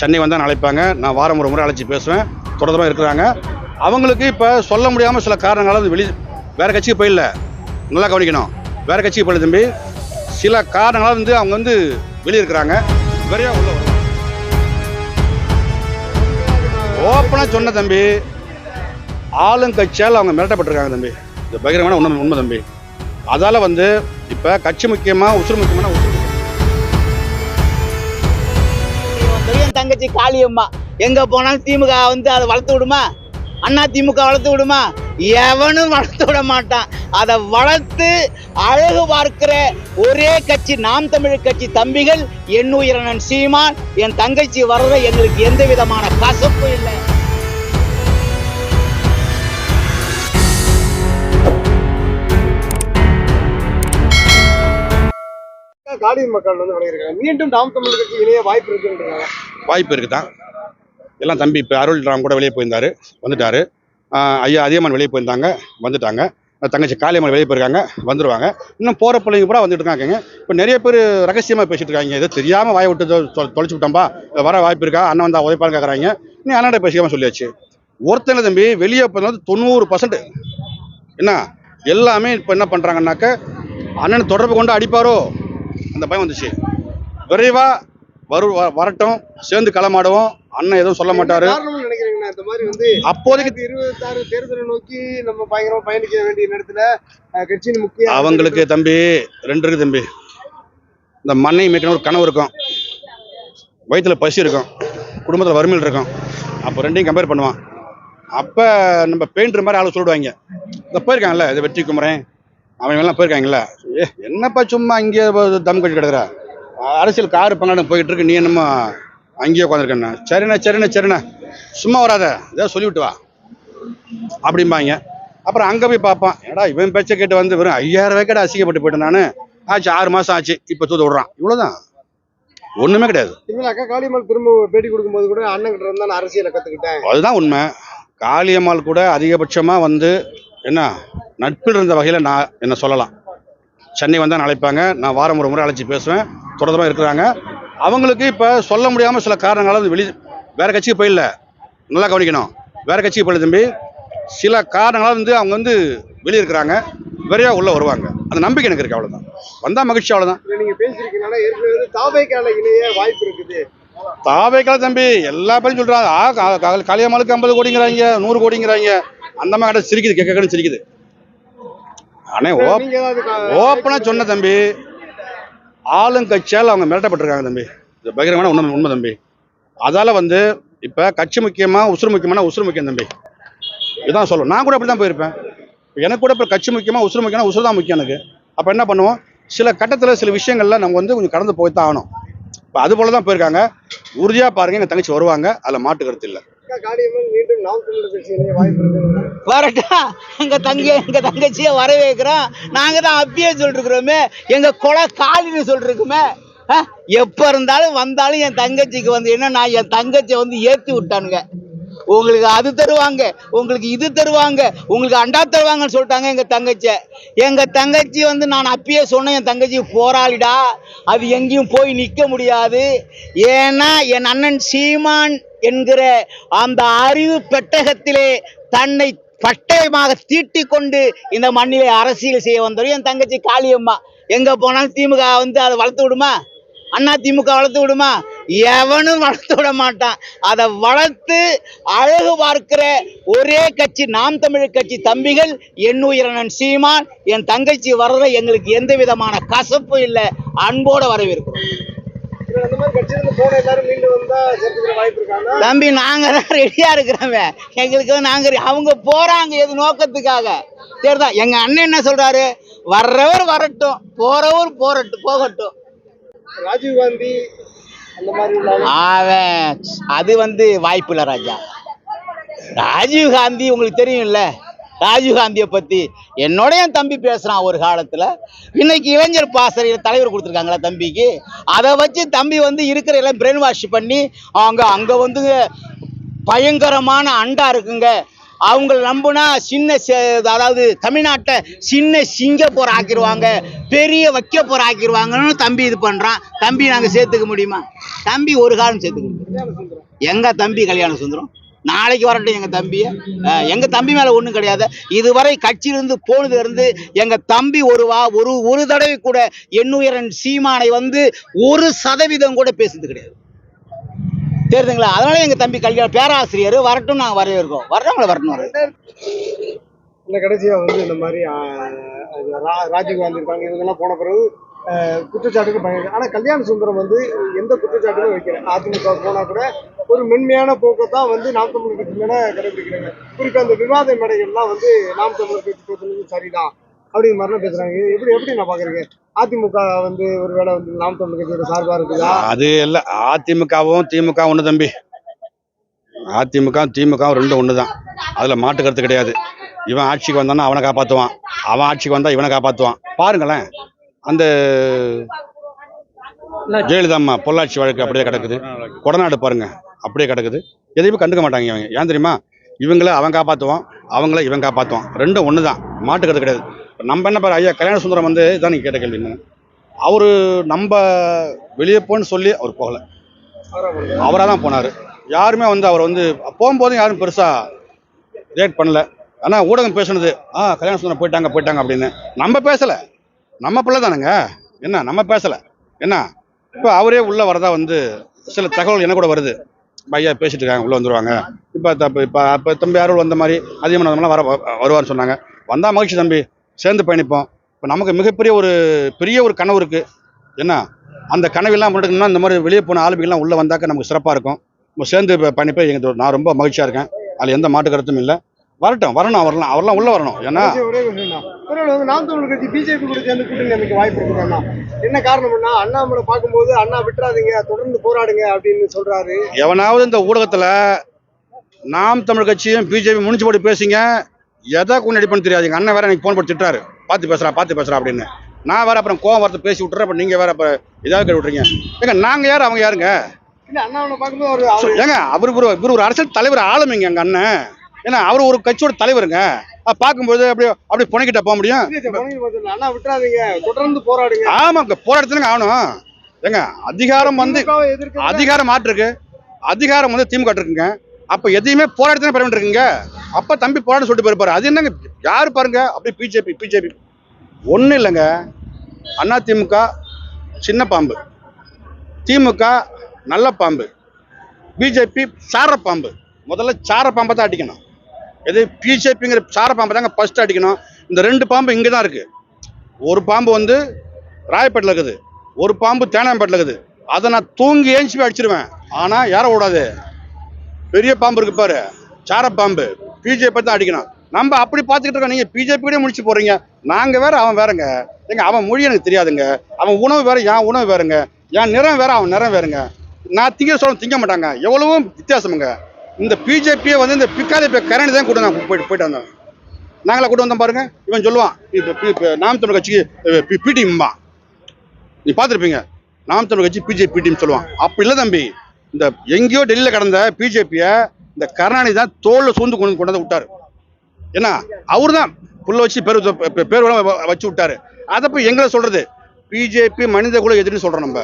சென்னை வந்தால் அழைப்பாங்க. நான் வாரம் ஒரு முறை அழைச்சி பேசுவேன். தொடர்பாக இருக்கிறாங்க. அவங்களுக்கு இப்போ சொல்ல முடியாமல் சில காரணங்களால் வந்து வெளி வேறு கட்சிக்கு போயிடல நல்லா கவனிக்கணும். வேறு கட்சிக்கு போயிடல தம்பி. சில காரணங்களால் வந்து அவங்க வந்து வெளியே இருக்கிறாங்க விரைவாக உள்ள ஓப்பனாக சொன்ன தம்பி ஆளுங்கட்சியால் அவங்க மிரட்டப்பட்டிருக்காங்க தம்பி. இந்த பகிரங்கமான உண்மை உண்மை தம்பி. அதால் வந்து இப்போ கட்சி முக்கியமாக உசுறு முக்கியமான உசுறு தங்கச்சி காளியம்மா. எங்க போனாலும் திமுக வந்து அதை வளர்த்து விடுமா? அண்ணா திமுக வளர்த்து விடுமா? எவனும் வளர்த்து விட மாட்டான். அதை வளர்த்து அழகு பார்க்கிற ஒரே கட்சி நாம் தமிழ் கட்சி தம்பிகள் என் உயிரனன் சீமான் என் தங்கச்சி வர்றத எங்களுக்கு எந்த விதமான கசப்பும் இல்லை. காலியின் மக்கள் வந்து விளையிருக்காங்க மீண்டும் நாம் தமிழ் கட்சி இணைய வாய்ப்பு இருக்குன்றாங்க வாய்ப்பு இருக்குதான். எல்லாம் தம்பி இப்போ அருள் ராம் கூட வெளியே போயிருந்தாரு வந்துட்டாரு. ஐயா அதியமான் வெளியே போயிருந்தாங்க வந்துட்டாங்க. தங்கச்சி காளியம்மன் வெளியே போயிருக்காங்க வந்துருவாங்க. இன்னும் போகிற பிள்ளைங்க கூட வந்துட்டு இருக்காங்க இப்போ நிறைய பேர் ரகசியமாக பேசிட்டு இருக்காங்க ஏதோ தெரியாமல் வாயை விட்டு தொலைச்சி தொ- விட்டோம்பா. வர வாய்ப்பு இருக்கா? அண்ணன் வந்தால் உதைப்பான்னு கேட்குறாங்க நீ அண்ணாட்ட பேசிக்காமல் சொல்லியாச்சு. ஒருத்தனை தம்பி வெளியே போனது தொண்ணூறு பர்சன்ட் என்ன? எல்லாமே இப்போ என்ன பண்ணுறாங்கன்னாக்க அண்ணன் தொடர்பு கொண்டு அடிப்பாரோ? அந்த பயம் வந்துச்சு. விரைவாக வரு வரட்டும். சேர்ந்து களமாடுவோம். அண்ணன் எதுவும் சொல்ல மாட்டாரு. இந்த மாதிரி வந்து அப்போதைக்கு இருபத்தாறு தேர்தலை நோக்கி நம்ம பயங்கரமா பயணிக்க வேண்டிய நேரத்துல கட்சியின் முக்கிய அவங்களுக்கு தம்பி ரெண்டு இருக்கு தம்பி. இந்த மண்ணை மேய்க்கணும் ஒரு கனவு இருக்கும். வயிற்றுல பசி இருக்கும். குடும்பத்தில் வறுமையில் இருக்கும். அப்போ ரெண்டையும் கம்பேர் பண்ணுவான். அப்போ நம்ம பெயிண்டர் மாதிரி ஆளு சொல்லிடுவாங்க. இந்த போயிருக்காங்கல்ல இது வெற்றி குமரன் அவன் எல்லாம் போயிருக்காங்கல்ல ஏ என்னப்பா சும்மா இங்கே தம் கட்டி கிடக்குற? அரசியல் காரு பங்காளம் போயிட்டு இருக்கு நீ என்னமோ அங்கேயே உட்காந்துருக்கண்ணா சரிண்ணா சரிண்ணா சரிண்ணா. சும்மா வராத ஏதோ சொல்லிவிட்டு வா. அப்படிம்பாங்க. அப்புறம் அங்கே போய் பார்ப்பான். ஏடா இவன் பேச்சை கேட்டு வந்து வெறும் ஐயாயிரம் ரூபாய்க்கடா அசிங்கப்பட்டு போயிட்டேன் நான். ஆச்சு ஆறு மாதம் ஆச்சு இப்போ தூத்து விட்றான். இவ்வளோதான் ஒன்றுமே கிடையாது. அக்கா காளியம்மாள் திரும்ப பேட்டி கொடுக்கும்போது கூட அண்ணன் கிட்ட இருந்தா நான் அரசியலை கத்துக்கிட்டேன். அதுதான் உண்மை. காளியம்மாள் கூட அதிகபட்சமாக வந்து என்ன நட்பில் இருந்த வகையில் நான் என்ன சொல்லலாம். சென்னை வந்தால் அழைப்பாங்க. நான் வாரம் ஒரு முறை அழைச்சி பேசுவேன். தொடர்ந்து இருக்கிறாங்க. அவங்களுக்கு இப்போ சொல்ல முடியாமல் சில காரணங்களால் வந்து வெளி வேறு கட்சிக்கு போயிடல நல்லா கவனிக்கணும். வேறு கட்சிக்கு போயிடல தம்பி. சில காரணங்களால் வந்து அவங்க வந்து வெளியே இருக்கிறாங்க விரைவாக உள்ளே வருவாங்க. அந்த நம்பிக்கை எனக்கு இருக்குது அவ்வளோதான் வந்தால் மகிழ்ச்சி அவ்வளோதான் இல்ல நீங்க பேசிருக்கீங்கனால ஏற்கனவே தாவைக்கால இணைய வாய்ப்பு இருக்குது. தாவேக்கால தம்பி எல்லா பேரும் சொல்றாங்க. ஆ காளியம்மாளுக்கு ஐம்பது கோடிங்கிறாங்க நூறு கோடிங்கிறாங்க. அந்த மாதிரி சிரிக்குது கேட்க சிரிக்குது. அண்ணே ஓப்பனாக சொன்ன தம்பி ஆளுங்கட்சியால் அவங்க மிரட்டப்பட்டிருக்காங்க தம்பி. இது பகிரங்கமான உண்மை உண்மை தம்பி. அதால் வந்து இப்போ கட்சி முக்கியமாக உசுறு முக்கியமான உசுறு முக்கியம் தம்பி. இதான் சொல்லும் நான் கூட அப்படி தான் போயிருப்பேன். எனக்கு கூட இப்போ கட்சி முக்கியமாக உசுறு முக்கியம்னா உசுறு தான் முக்கியம் எனக்கு. அப்போ என்ன பண்ணுவோம்? சில கட்டத்தில் சில விஷயங்கள்ல நம்ம வந்து கொஞ்சம் கடந்து போய் தான் ஆகணும். இப்போ அது போல தான் போயிருக்காங்க. உறுதியாக பாருங்க எங்கள் தங்கச்சி வருவாங்க. அதில் மாட்டு கருத்து இல்லை. வரட்டா. எங்க தங்கி எங்க தங்கச்சியை வரவேற்கிறோம் நாங்க தான் அப்பயே சொல்லிருக்கிறோமே. எங்க கொலை காலின்னு சொல்லிருக்குமே. அஹ், எப்ப இருந்தாலும் வந்தாலும் என் தங்கச்சிக்கு வந்து என்ன நான் என் தங்கச்சியை வந்து ஏத்தி விட்டானுங்க. உங்களுக்கு அது தருவாங்க. உங்களுக்கு இது தருவாங்க. உங்களுக்கு அண்டா தருவாங்கன்னு சொல்லிட்டாங்க எங்கள் தங்கச்சி எங்கள் தங்கச்சி வந்து நான் அப்பயே சொன்னேன் என் தங்கச்சி போராளிடா. அது எங்கேயும் போய் நிற்க முடியாது. ஏன்னா என் அண்ணன் சீமான் என்கிற அந்த அறிவு பெட்டகத்திலே தன்னை பட்டயமாக தீட்டி கொண்டு இந்த மண்ணிலே அரசியல் செய்ய வந்தவர். என் தங்கச்சி காளியம்மா. எங்க போனாலும் திமுக வந்து அதை வளர்த்து விடுமா? அண்ணா திமுக வளர்த்து விடுமா? எவனும் வளர்த்து விட மாட்டான். அதை வளர்த்து அழகு பார்க்கிற ஒரே கட்சி நாம் தமிழ் கட்சி தம்பிகள் என் உயிரனன் சீமான் என் தங்கச்சி வர்றத எங்களுக்கு எந்த விதமான கசப்பும் இல்லை. அன்போட வரவேற்கும் போன எல்லாரும் வந்தா சேர்த்துக்கிற வாய்ப்பு இருக்காங்க தம்பி நாங்க தான் ரெடியா இருக்கிறோமே. எங்களுக்கு நாங்க அவங்க போறாங்க எது நோக்கத்துக்காக. சரிதான் எங்க அண்ணன் என்ன சொல்றாரு? வர்றவர் வரட்டும் போறவர் போறட்டும் போகட்டும். ராஜீவ் காந்தி அந்த மாதிரி உள்ள அவன் அது வந்து வாய்ப்பு இல்லை ராஜா. ராஜீவ் காந்தி உங்களுக்கு தெரியும்ல? ராஜீவ் பற்றி பத்தி என்னோட என் தம்பி பேசுறான் ஒரு காலத்துல. இன்னைக்கு இளைஞர் பாசறையில் தலைவர் கொடுத்துருக்காங்களா தம்பிக்கு. அதை வச்சு தம்பி வந்து இருக்கிற எல்லாம் பிரெயின் வாஷ் பண்ணி அவங்க அங்க வந்து பயங்கரமான அண்டா இருக்குங்க. அவங்கள நம்புனா சின்ன அதாவது தமிழ்நாட்டை சின்ன சிங்கப்பூர் ஆக்கிடுவாங்க பெரிய வைக்கப்போர் ஆக்கிடுவாங்கன்னு தம்பி இது பண்றான். தம்பி நாங்க சேர்த்துக்க முடியுமா? தம்பி ஒரு காலம் சேர்த்துக்க முடியும். எங்க தம்பி கல்யாணம் சுந்தரம்? நாளைக்கு வரட்டும் எங்க தம்பியை. அஹ், எங்க தம்பி மேல ஒண்ணும் கிடையாது. இதுவரை கட்சியிலிருந்து போனதுல இருந்து எங்க தம்பி ஒரு வா ஒரு ஒரு தடவை கூட எண்ணுயரன் சீமானை வந்து ஒரு சதவீதம் கூட பேசுனது கிடையாது. தெரியுதுங்களா? அதனால எங்க தம்பி கல்யாணம் பேராசிரியர். வரட்டும் நாங்க வரவேற்கோம் வர்றவங்கள வரட்டும் வரவேற்கிறோம். இந்த கடைசியாக வந்து இந்த மாதிரி ராஜீவ்காந்தி இருக்காங்க இவங்கெல்லாம் போன பிறகு குற்றச்சாட்டுகள் குற்றச்சாட்டுக்கு ஆனால் கல்யாண சுந்தரம் வந்து எந்த குற்றச்சாட்டுகளும் வைக்கிறேன் அதிமுக போனால் கூட ஒரு மென்மையான போக்கை தான் வந்து நாம் தமிழர் கட்சி மேலே கடைபிடிக்கிறாங்க. குறிப்பாக அந்த விவாத மேடைகள்லாம் வந்து நாம் தமிழர் கட்சி பேசுனது சரிதான் அப்படிங்கிற மாதிரிலாம் பேசுறாங்க. இது எப்படி எப்படி நான் பாக்குறீங்க? அதிமுக வந்து ஒரு வேளை வந்து நாம் தமிழர் கட்சியோட சார்பாக இருக்குதா? அது இல்லை. அதிமுகவும் திமுக ஒன்று தம்பி. அதிமுக திமுக ரெண்டும் ஒன்று தான் அதில் மாட்டு கருத்து கிடையாது. இவன் ஆட்சிக்கு வந்தான்னா அவனை காப்பாற்றுவான் அவன் ஆட்சிக்கு வந்தா இவனை காப்பாற்றுவான் பாருங்களேன். அந்த ஜெயலலிதா அம்மா பொள்ளாச்சி வழக்கு அப்படியே கிடக்குது. கொடநாடு பாருங்க அப்படியே கிடக்குது. எதையுமே கண்டுக்க மாட்டாங்க இவங்க. ஏன் தெரியுமா? இவங்கள அவன் காப்பாற்றுவான் அவங்கள இவன் காப்பாற்றுவான் ரெண்டும் ஒன்று தான் மாட்டுக்கிறது கிடையாது. நம்ம என்ன பாரு ஐயா கல்யாண சுந்தரம் வந்து இதான் நீங்கள் கேட்ட கேள்வி என்னங்க அவர் நம்ம வெளியே போன்னு சொல்லி அவர் போகலை. அவராக தான் போனார். யாருமே வந்து அவர் வந்து போகும்போதும் யாரும் பெருசாக ரியாக்ட் பண்ணல. ஆனால் ஊடகம் பேசுனது ஆ கல்யாண சுந்தரம் போயிட்டாங்க போயிட்டாங்க அப்படின்னு. நம்ம பேசலை. நம்ம பிள்ளை தானுங்க. என்ன நம்ம பேசலை. என்ன இப்போ அவரே உள்ளே வரதா வந்து சில தகவல் என்ன கூட வருது. பையா பேசிட்டு இருக்காங்க உள்ளே வந்துருவாங்க. இப்போ தப்பு இப்போ அப்போ தம்பி அருள் வந்த மாதிரி அதிகமான வந்தோம்னா வர வருவார்னு சொன்னாங்க. வந்தால் மகிழ்ச்சி தம்பி சேர்ந்து பயணிப்போம். இப்போ நமக்கு மிகப்பெரிய ஒரு பெரிய ஒரு கனவு இருக்குது என்ன அந்த கனவெல்லாம் முன்னெடுக்கணும்னா இந்த மாதிரி வெளியே போன ஆளுமைகள்லாம் உள்ளே வந்தாக்க நமக்கு சிறப்பாக இருக்கும். நம்ம சேர்ந்து இப்போ எங்கள் நான் ரொம்ப மகிழ்ச்சியாக இருக்கேன். அதில் எந்த மாட்டு கருத்தும் இல்லை. வரட்டும் வரணும் அவர்லாம் அவர்லாம் உள்ளே வரணும். ஏன்னா ஒரே வந்து நாம் தமிழர் கட்சி பிஜேபி கூட சேர்ந்து கூட்டணி அமைக்க வாய்ப்பு இருக்குதுண்ணா என்ன காரணம்னா அண்ணாமலை பார்க்கும்போது அண்ணா விட்டுறாதீங்க தொடர்ந்து போராடுங்க அப்படின்னு சொல்றாரு. எவனாவது இந்த ஊடகத்தில் நாம் தமிழ் கட்சியும் பிஜேபி முடிச்சு போட்டு பேசிங்க எதை கொண்டு அடிப்பேன்னு தெரியாது எங்கள் அண்ணன் வேற எனக்கு ஃபோன் போட்டு திட்டுறாரு. பார்த்து பேசுறா பார்த்து பேசுறா அப்படின்னு. நான் வேற அப்புறம் கோவம் வரத்து பேசி விட்டுறேன். அப்புறம் நீங்கள் வேற அப்போ இதாக கேட்டு விட்றீங்க ஏங்க நாங்கள் யார்? அவங்க யாருங்க? ஏங்க அவர் ஒரு இவர் ஒரு அரசியல் தலைவர் ஆளுமைங்க எங்கள் அண்ணன். ஏன்னா அவர் ஒரு கட்சியோட தலைவருங்க. பார்க்கும்போது அப்படியே அப்படியே புனைக்கிட்ட போக முடியும். அண்ணா விட்டுறாதீங்க. தொடர்ந்து போராடுங்க. ஆமாங்க போராட்டத்துலங்க ஆகணும். ஏங்க அதிகாரம் வந்து அதிகாரம் மாற்றிருக்கு. அதிகாரம் வந்து திமுக இருக்குங்க அப்ப எதையுமே போராட்டத்தானே பெற வேண்டியிருக்குங்க. அப்ப தம்பி போராட்டம் சொல்லிட்டு போயிருப்பாரு. அது என்னங்க யாரு பாருங்க. அப்படியே பிஜேபி பிஜேபி. ஒண்ணும் இல்லைங்க. அண்ணா திமுக சின்ன பாம்பு. திமுக நல்ல பாம்பு. பிஜேபி சார பாம்பு. முதல்ல சார பாம்பை தான் அடிக்கணும். எது பிஜேபிங்கிற சார பாம்பை தாங்க ஃபர்ஸ்ட் அடிக்கணும். இந்த ரெண்டு பாம்பு இங்கே தான் இருக்குது ஒரு பாம்பு வந்து ராயப்பேட்டில் இருக்குது. ஒரு பாம்பு தேனாம்பேட்டில் இருக்குது. அதை நான் தூங்கி ஏஞ்சி அடிச்சிருவேன். ஆனால் யாரை ஓடாது. பெரிய பாம்பு இருக்கு பாரு. சார பாம்பு. பிஜேபி தான் அடிக்கணும். நம்ம அப்படி பார்த்துக்கிட்டு இருக்கோம். நீங்கள் பிஜேபி கூட முடிச்சு போகிறீங்க நாங்கள் வேற அவன் வேறங்க. ஏங்க அவன் மொழி எனக்கு தெரியாதுங்க. அவன் உணவு வேற என் உணவு வேறுங்க. என் நிறம் வேற அவன் நிறம் வேறுங்க. நான் திங்க சொல்ல திங்க மாட்டாங்க. எவ்வளவும் வித்தியாசமுங்க. இந்த பிஜேபியை வந்து இந்த பிக்காலி இப்போ கரணி தான் கூட நான் போயிட்டு போயிட்டு வந்தேன் நாங்களா கூட்டு வந்தோம் பாருங்க. இவன் சொல்லுவான் இப்போ நாம் தமிழ் கட்சிக்கு பிடிம்பா நீ பார்த்துருப்பீங்க. நாம் தமிழ் கட்சி பிஜேபி பிடின்னு சொல்லுவான். அப்படி இல்லை தம்பி. இந்த எங்கேயோ டெல்லியில் கடந்த பிஜேபியை இந்த கருணாநிதி தான் தோளில் சூழ்ந்து கொண்டு கொண்டு வந்து விட்டாரு. ஏன்னா அவர் தான் புள்ள வச்சு பேர் பேர் வ- வச்சு விட்டாரு. அதை போய் எங்களை சொல்றது? பிஜேபி மனித குல எதிரின்னு சொல்கிறோம் நம்ம.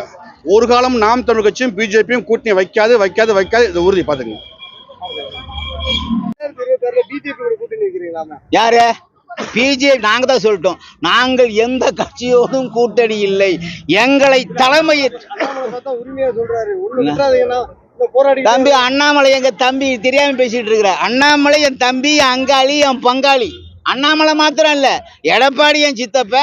ஒரு காலம் நாம் தமிழ் கட்சியும் பிஜேபியும் கூட்டணி வைக்காது வைக்காது வைக்காது. இது உறுதி பார்த்துக்கோங்க இருபத்தாறுல பிஜேபி கூட கூட்டணி வைக்கிறீங்களா யாரு? பிஜேபி நாங்க தான் சொல்லிட்டோம். நாங்கள் எந்த கட்சியோடும் கூட்டணி இல்லை. எங்களை தலைமை அண்ணாமலை பார்த்தா உரிமையா சொல்றாரு. ஒண்ணு விட்டுறாதீங்கன்னா இந்த போராடி தம்பி அண்ணாமலை எங்க தம்பி தெரியாம பேசிட்டு இருக்கிற அண்ணாமலை என் தம்பி அங்காளி என் பங்காளி. அண்ணாமலை மாத்திரம் இல்லை. எடப்பாடி என் சித்தப்ப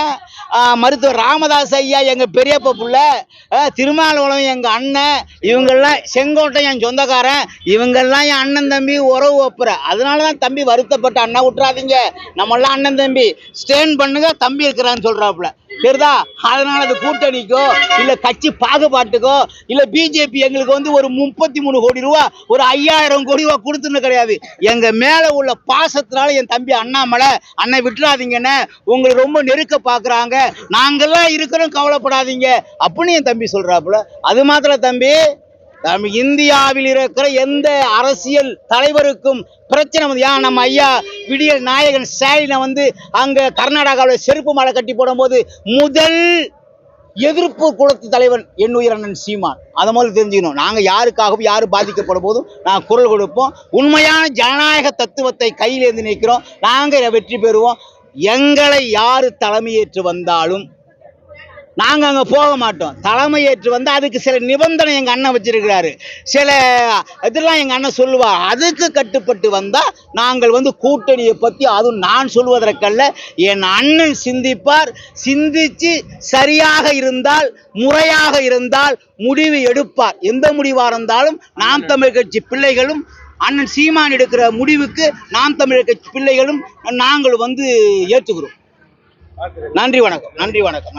மருத்துவர் ராமதாஸ் ஐயா எங்கள் பெரியப்பா பிள்ளை ஆ, திருமாவளவன் அண்ணன் இவங்கெல்லாம் செங்கோட்டை என் சொந்தக்காரன் இவங்கெல்லாம் என் அண்ணன் தம்பி உறவு ஒப்புற. அதனால தான் தம்பி வருத்தப்பட்ட அண்ணா விட்டுறாதீங்க. நம்மளாம் அண்ணன் தம்பி. ஸ்டேன் பண்ணுங்க தம்பி இருக்கிறான்னு சொல்கிறாப்புல சரிதா அதனால அது கூட்டணிக்கோ இல்ல கட்சி பாகுபாட்டுக்கோ இல்ல பிஜேபி எங்களுக்கு வந்து ஒரு முப்பத்தி மூணு கோடி ரூபா ஒரு ஐயாயிரம் கோடி ரூபா கொடுத்துன்னு கிடையாது. எங்க மேல உள்ள பாசத்தினால என் தம்பி அண்ணாமலை அண்ணன் விட்டுறாதீங்கன்னு உங்களை ரொம்ப நெருக்க பாக்குறாங்க. நாங்கெல்லாம் இருக்கிறோம் கவலைப்படாதீங்க. அப்படின்னு என் தம்பி சொல்றாப்புல. அது மாத்திரம் தம்பி நம் இந்தியாவில் இருக்கிற எந்த அரசியல் தலைவருக்கும் பிரச்சனை வந்து ஏன் நம்ம ஐயா விடியல் நாயகன் ஸ்டாலினை வந்து அங்கே கர்நாடகாவில் செருப்பு மாலை கட்டி போடும்போது முதல் எதிர்ப்பு குலத்து தலைவன் என் உயிரண்ணன் சீமான். அதை முதல்ல தெரிஞ்சுக்கணும். நாங்கள் யாருக்காகவும் யார் பாதிக்கப்படும் போதும் நாங்கள் குரல் கொடுப்போம். உண்மையான ஜனநாயக தத்துவத்தை கையிலேந்து நிற்கிறோம் நாங்கள் வெற்றி பெறுவோம். எங்களை யார் தலைமையேற்று வந்தாலும் நாங்கள் அங்கே போக மாட்டோம். தலைமை ஏற்று வந்து அதுக்கு சில நிபந்தனை எங்கள் அண்ணன் வச்சிருக்கிறாரு. சில இதெல்லாம் எங்கள் அண்ணன் சொல்லுவார் அதுக்கு கட்டுப்பட்டு வந்தால் நாங்கள் வந்து கூட்டணியை பற்றி அதுவும் நான் சொல்வதற்கல்ல என் அண்ணன் சிந்திப்பார். சிந்திச்சு சரியாக இருந்தால் முறையாக இருந்தால் முடிவு எடுப்பார். எந்த முடிவாக இருந்தாலும் நாம் தமிழ் கட்சி பிள்ளைகளும் அண்ணன் சீமான் எடுக்கிற முடிவுக்கு நாம் தமிழர் கட்சி பிள்ளைகளும் நாங்கள் வந்து ஏற்றுக்கிறோம் நன்றி வணக்கம். நன்றி வணக்கம்.